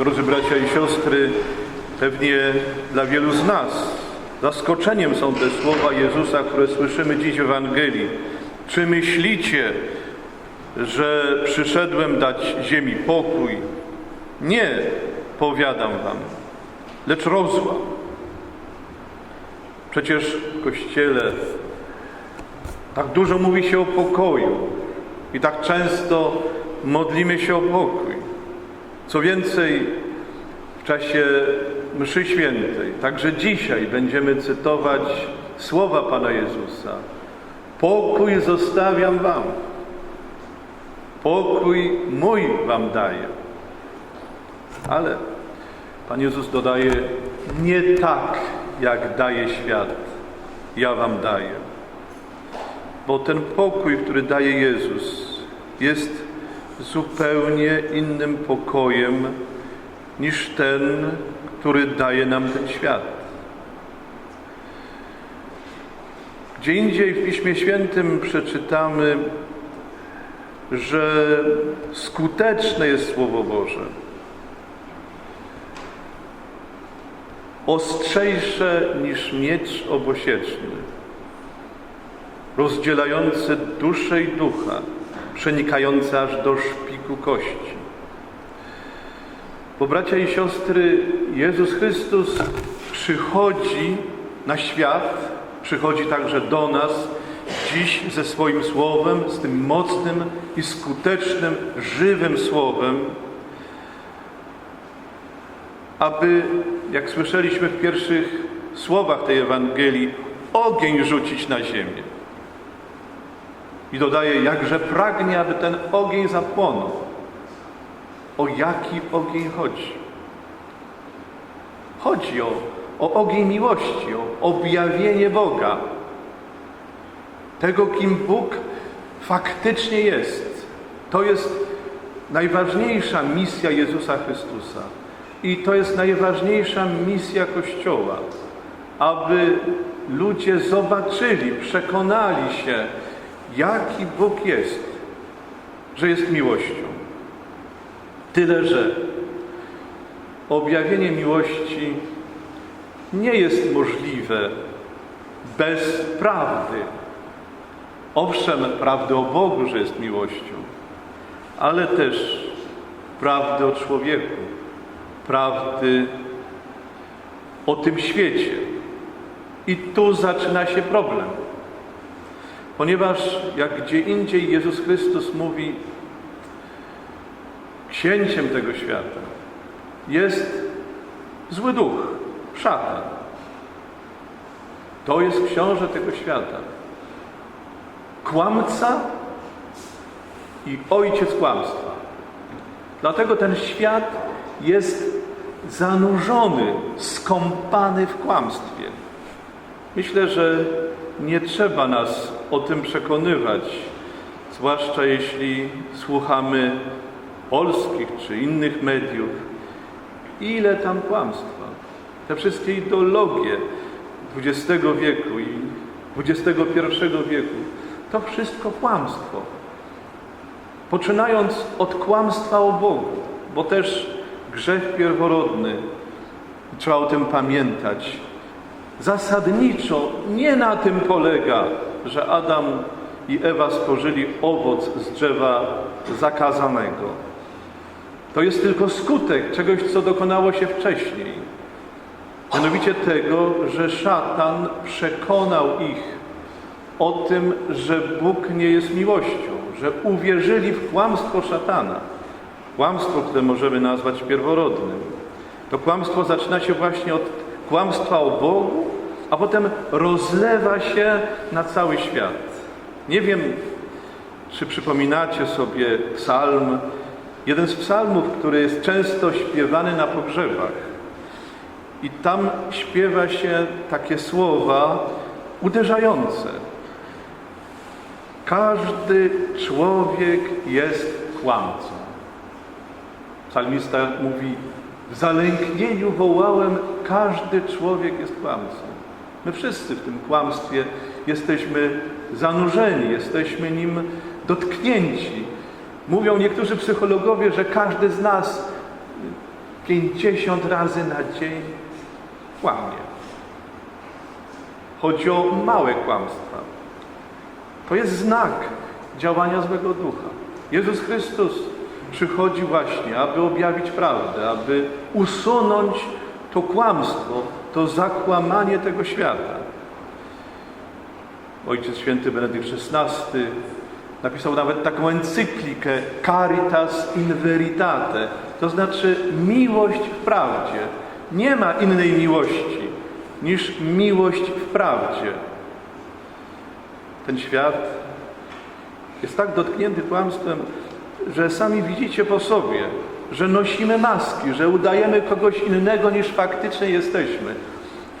Drodzy bracia i siostry, pewnie dla wielu z nas zaskoczeniem są te słowa Jezusa, które słyszymy dziś w Ewangelii. Czy myślicie, że przyszedłem dać ziemi pokój? Nie, powiadam wam, lecz rozłam. Przecież w Kościele tak dużo mówi się o pokoju i tak często modlimy się o pokój. Co więcej, w czasie mszy świętej, także dzisiaj będziemy cytować słowa Pana Jezusa. Pokój zostawiam wam. Pokój mój wam daję. Ale Pan Jezus dodaje, nie tak jak daje świat, ja wam daję. Bo ten pokój, który daje Jezus, jest zupełnie innym pokojem niż ten, który daje nam ten świat. Gdzie indziej w Piśmie Świętym przeczytamy, że skuteczne jest Słowo Boże. Ostrzejsze niż miecz obosieczny, rozdzielające duszę i ducha, przenikające aż do szpiku kości. Bo bracia i siostry, Jezus Chrystus przychodzi na świat, przychodzi także do nas dziś ze swoim Słowem, z tym mocnym i skutecznym, żywym Słowem, aby, jak słyszeliśmy w pierwszych słowach tej Ewangelii, ogień rzucić na ziemię. I dodaje, jakże pragnie, aby ten ogień zapłonął. O jaki ogień chodzi? Chodzi o, o ogień miłości, o objawienie Boga. Tego, kim Bóg faktycznie jest. To jest najważniejsza misja Jezusa Chrystusa. I to jest najważniejsza misja Kościoła, aby ludzie zobaczyli, przekonali się, jaki Bóg jest, że jest miłością. Tyle, że objawienie miłości nie jest możliwe bez prawdy. Owszem, prawdy o Bogu, że jest miłością, ale też prawdy o człowieku, prawdy o tym świecie. I tu zaczyna się problem. Ponieważ jak gdzie indziej Jezus Chrystus mówi, księciem tego świata jest zły duch, szatan. To jest książę tego świata. Kłamca i ojciec kłamstwa. Dlatego ten świat jest zanurzony, skąpany w kłamstwie. Myślę, że nie trzeba nas o tym przekonywać, zwłaszcza jeśli słuchamy polskich czy innych mediów. Ile tam kłamstwa. Te wszystkie ideologie XX wieku i XXI wieku to wszystko kłamstwo. Poczynając od kłamstwa o Bogu, bo też grzech pierworodny, trzeba o tym pamiętać, zasadniczo nie na tym polega, że Adam i Ewa spożyli owoc z drzewa zakazanego. To jest tylko skutek czegoś, co dokonało się wcześniej. Mianowicie tego, że szatan przekonał ich o tym, że Bóg nie jest miłością, że uwierzyli w kłamstwo szatana. Kłamstwo, które możemy nazwać pierworodnym. To kłamstwo zaczyna się właśnie od kłamstwa o Bogu, a potem rozlewa się na cały świat. Nie wiem, czy przypominacie sobie psalm, jeden z psalmów, który jest często śpiewany na pogrzebach. I tam śpiewa się takie słowa uderzające. Każdy człowiek jest kłamcą. Psalmista mówi, w zalęknieniu wołałem, każdy człowiek jest kłamcą. My wszyscy w tym kłamstwie jesteśmy zanurzeni, jesteśmy nim dotknięci. Mówią niektórzy psychologowie, że każdy z nas 50 razy na dzień kłamie. Chodzi o małe kłamstwa. To jest znak działania złego ducha. Jezus Chrystus przychodzi właśnie, aby objawić prawdę, aby usunąć to kłamstwo, to zakłamanie tego świata. Ojciec Święty Benedykt XVI napisał nawet taką encyklikę Caritas in Veritate, to znaczy miłość w prawdzie. Nie ma innej miłości niż miłość w prawdzie. Ten świat jest tak dotknięty kłamstwem, że sami widzicie po sobie, że nosimy maski, że udajemy kogoś innego niż faktycznie jesteśmy.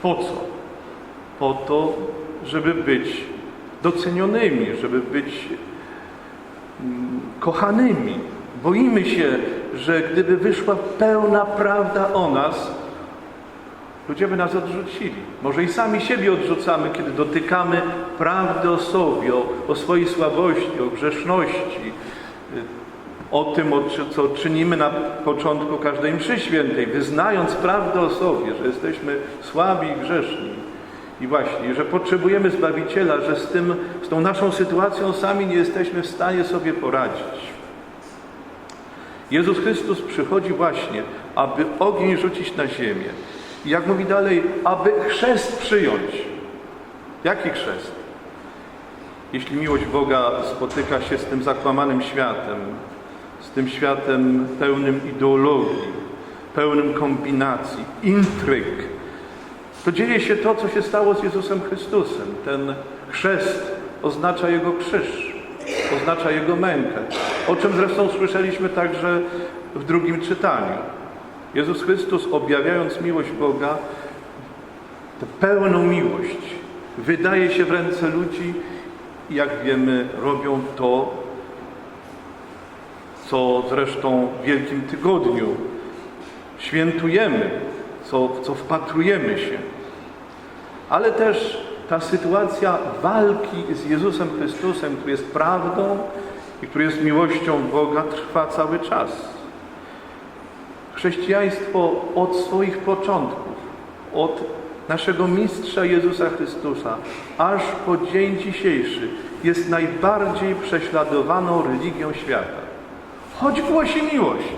Po co? Po to, żeby być docenionymi, żeby być mm, kochanymi. Boimy się, że gdyby wyszła pełna prawda o nas, ludzie by nas odrzucili. Może i sami siebie odrzucamy, kiedy dotykamy prawdy o sobie, o, o swojej słabości, o grzeszności, y, o tym, co czynimy na początku każdej mszy świętej, wyznając prawdę o sobie, że jesteśmy słabi i grzeszni. I właśnie, że potrzebujemy Zbawiciela, że z, tym, z tą naszą sytuacją sami nie jesteśmy w stanie sobie poradzić. Jezus Chrystus przychodzi właśnie, aby ogień rzucić na ziemię. I jak mówi dalej, aby chrzest przyjąć. Jaki chrzest? Jeśli miłość Boga spotyka się z tym zakłamanym światem, z tym światem pełnym ideologii, pełnym kombinacji, intryg, to dzieje się to, co się stało z Jezusem Chrystusem. Ten chrzest oznacza Jego krzyż, oznacza Jego mękę, o czym zresztą słyszeliśmy także w drugim czytaniu. Jezus Chrystus, objawiając miłość Boga, tę pełną miłość, wydaje się w ręce ludzi i jak wiemy, robią to, co zresztą w Wielkim Tygodniu świętujemy, co, co wpatrujemy się. Ale też ta sytuacja walki z Jezusem Chrystusem, który jest prawdą i który jest miłością Boga, trwa cały czas. Chrześcijaństwo od swoich początków, od naszego mistrza Jezusa Chrystusa, aż po dzień dzisiejszy, jest najbardziej prześladowaną religią świata. Choć głosi miłość.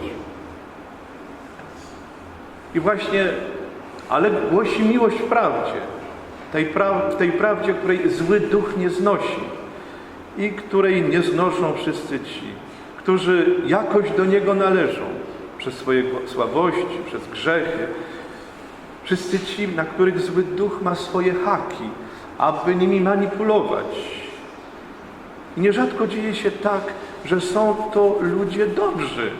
I właśnie, ale głosi miłość w prawdzie. Tej pra w tej prawdzie, której zły duch nie znosi i której nie znoszą wszyscy ci, którzy jakoś do Niego należą przez swoje słabości, przez grzechy. Wszyscy ci, na których zły duch ma swoje haki, aby nimi manipulować. I nierzadko dzieje się tak, że są to ludzie dobrzy,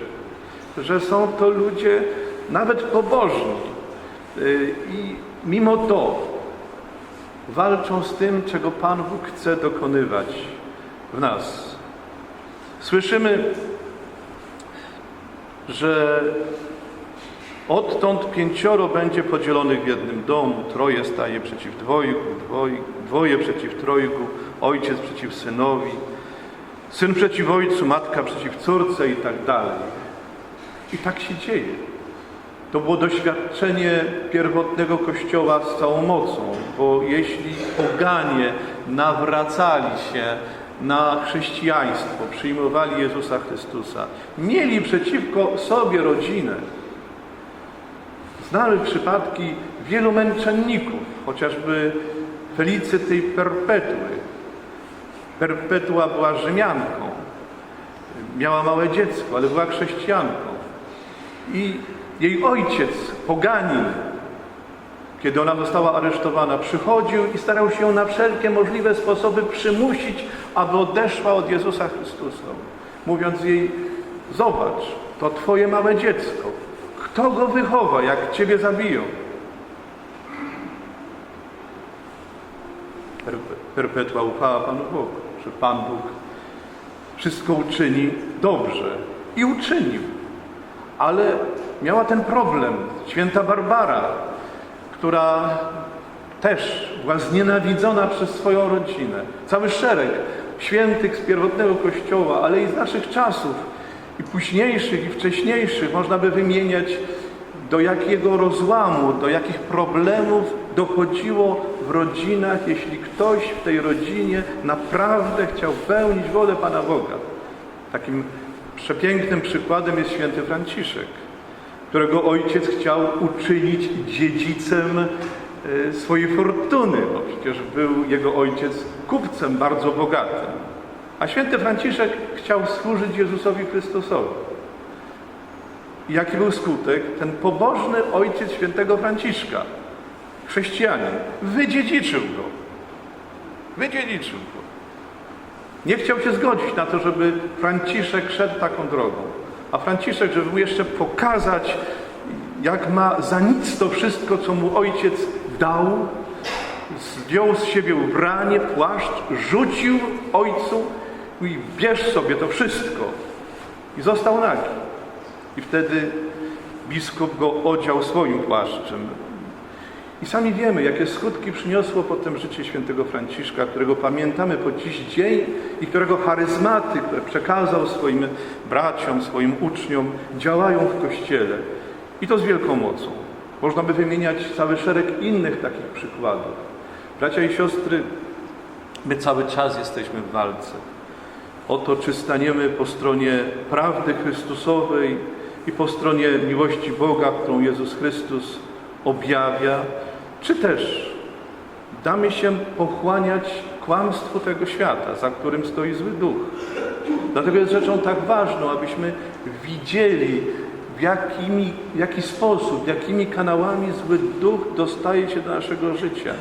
że są to ludzie nawet pobożni. Y, I mimo to walczą z tym, czego Pan Bóg chce dokonywać w nas. Słyszymy, że odtąd pięcioro będzie podzielonych w jednym domu, troje staje przeciw dwojgu, dwoj, dwoje przeciw trojgu, ojciec przeciw synowi, syn przeciw ojcu, matka przeciw córce i tak dalej. I tak się dzieje. To było doświadczenie pierwotnego Kościoła z całą mocą, bo jeśli poganie nawracali się na chrześcijaństwo, przyjmowali Jezusa Chrystusa, mieli przeciwko sobie rodzinę. Znamy przypadki wielu męczenników, chociażby Felicyty Perpetły. Perpetua była Rzymianką, miała małe dziecko, ale była chrześcijanką. I jej ojciec, poganin, kiedy ona została aresztowana, przychodził i starał się na wszelkie możliwe sposoby przymusić, aby odeszła od Jezusa Chrystusa. Mówiąc jej, zobacz, to twoje małe dziecko. Kto go wychowa, jak ciebie zabiją? Per- Perpetua ufała Panu Bogu, że Pan Bóg wszystko uczyni dobrze. I uczynił. Ale miała ten problem. Święta Barbara, która też była znienawidzona przez swoją rodzinę. Cały szereg świętych z pierwotnego Kościoła, ale i z naszych czasów, i późniejszych, i wcześniejszych, można by wymieniać do jakiego rozłamu, do jakich problemów dochodziło w rodzinach, jeśli ktoś w tej rodzinie naprawdę chciał pełnić wolę Pana Boga. Takim przepięknym przykładem jest święty Franciszek, którego ojciec chciał uczynić dziedzicem e, swojej fortuny, bo przecież był jego ojciec kupcem bardzo bogatym. A święty Franciszek chciał służyć Jezusowi Chrystusowi. Jaki był skutek? Ten pobożny ojciec świętego Franciszka, chrześcijanin, wydziedziczył go. Wydziedziczył go. Nie chciał się zgodzić na to, żeby Franciszek szedł taką drogą. A Franciszek, żeby mu jeszcze pokazać, jak ma za nic to wszystko, co mu ojciec dał, zdjął z siebie ubranie, płaszcz, rzucił ojcu i bierz sobie to wszystko. I został nagi. I wtedy biskup go odział swoim płaszczem. I sami wiemy, jakie skutki przyniosło potem życie świętego Franciszka, którego pamiętamy po dziś dzień i którego charyzmaty, które przekazał swoim braciom, swoim uczniom, działają w Kościele. I to z wielką mocą. Można by wymieniać cały szereg innych takich przykładów. Bracia i siostry, my cały czas jesteśmy w walce. O to, czy staniemy po stronie prawdy Chrystusowej i po stronie miłości Boga, którą Jezus Chrystus objawia, czy też damy się pochłaniać kłamstwu tego świata, za którym stoi zły duch. Dlatego jest rzeczą tak ważną, abyśmy widzieli, w jakimi, w jaki sposób, jakimi kanałami zły duch dostaje się do naszego życia,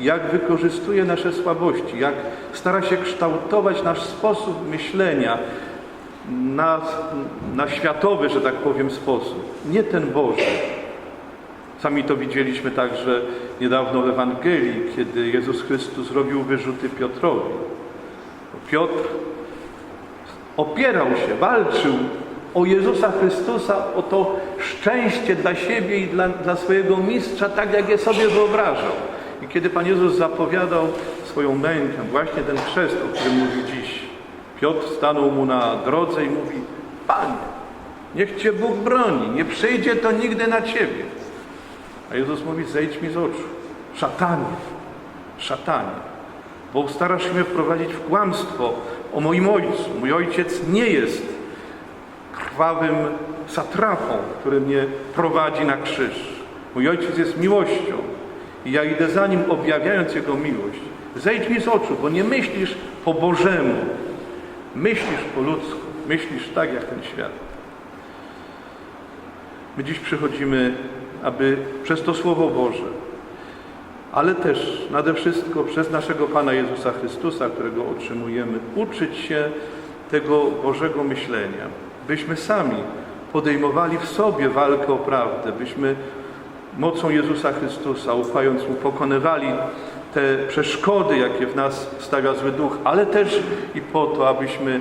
jak wykorzystuje nasze słabości, jak stara się kształtować nasz sposób myślenia na, na światowy, że tak powiem, sposób. Nie ten Boży. Sami to widzieliśmy także niedawno w Ewangelii, kiedy Jezus Chrystus robił wyrzuty Piotrowi. Piotr opierał się, walczył o Jezusa Chrystusa, o to szczęście dla siebie i dla, dla swojego mistrza, tak jak je sobie wyobrażał. I kiedy Pan Jezus zapowiadał swoją mękę, właśnie ten chrzest, o którym mówi dziś, Piotr stanął mu na drodze i mówi, Panie, niech Cię Bóg broni, nie przyjdzie to nigdy na Ciebie. A Jezus mówi, zejdź mi z oczu, szatanie, szatanie, bo starasz się mnie wprowadzić w kłamstwo o moim ojcu. Mój ojciec nie jest krwawym satrapą, który mnie prowadzi na krzyż. Mój ojciec jest miłością i ja idę za nim, objawiając jego miłość. Zejdź mi z oczu, bo nie myślisz po Bożemu, myślisz po ludzku, myślisz tak jak ten świat. My dziś przychodzimy, aby przez to Słowo Boże, ale też nade wszystko przez naszego Pana Jezusa Chrystusa, którego otrzymujemy, uczyć się tego Bożego myślenia, byśmy sami podejmowali w sobie walkę o prawdę, byśmy mocą Jezusa Chrystusa, ufając Mu, pokonywali te przeszkody, jakie w nas stawia zły duch, ale też i po to, abyśmy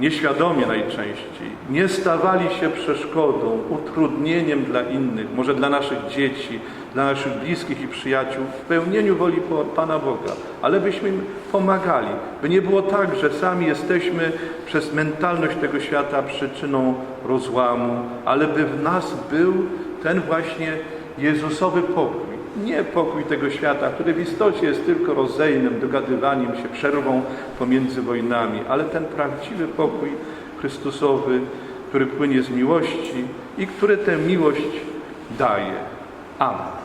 nieświadomie najczęściej nie stawali się przeszkodą, utrudnieniem dla innych, może dla naszych dzieci, dla naszych bliskich i przyjaciół w pełnieniu woli Pana Boga, ale byśmy im pomagali, by nie było tak, że sami jesteśmy przez mentalność tego świata przyczyną rozłamu, ale by w nas był ten właśnie Jezusowy pokój. Nie pokój tego świata, który w istocie jest tylko rozejmem, dogadywaniem się, przerwą pomiędzy wojnami, ale ten prawdziwy pokój Chrystusowy, który płynie z miłości i który tę miłość daje. Amen.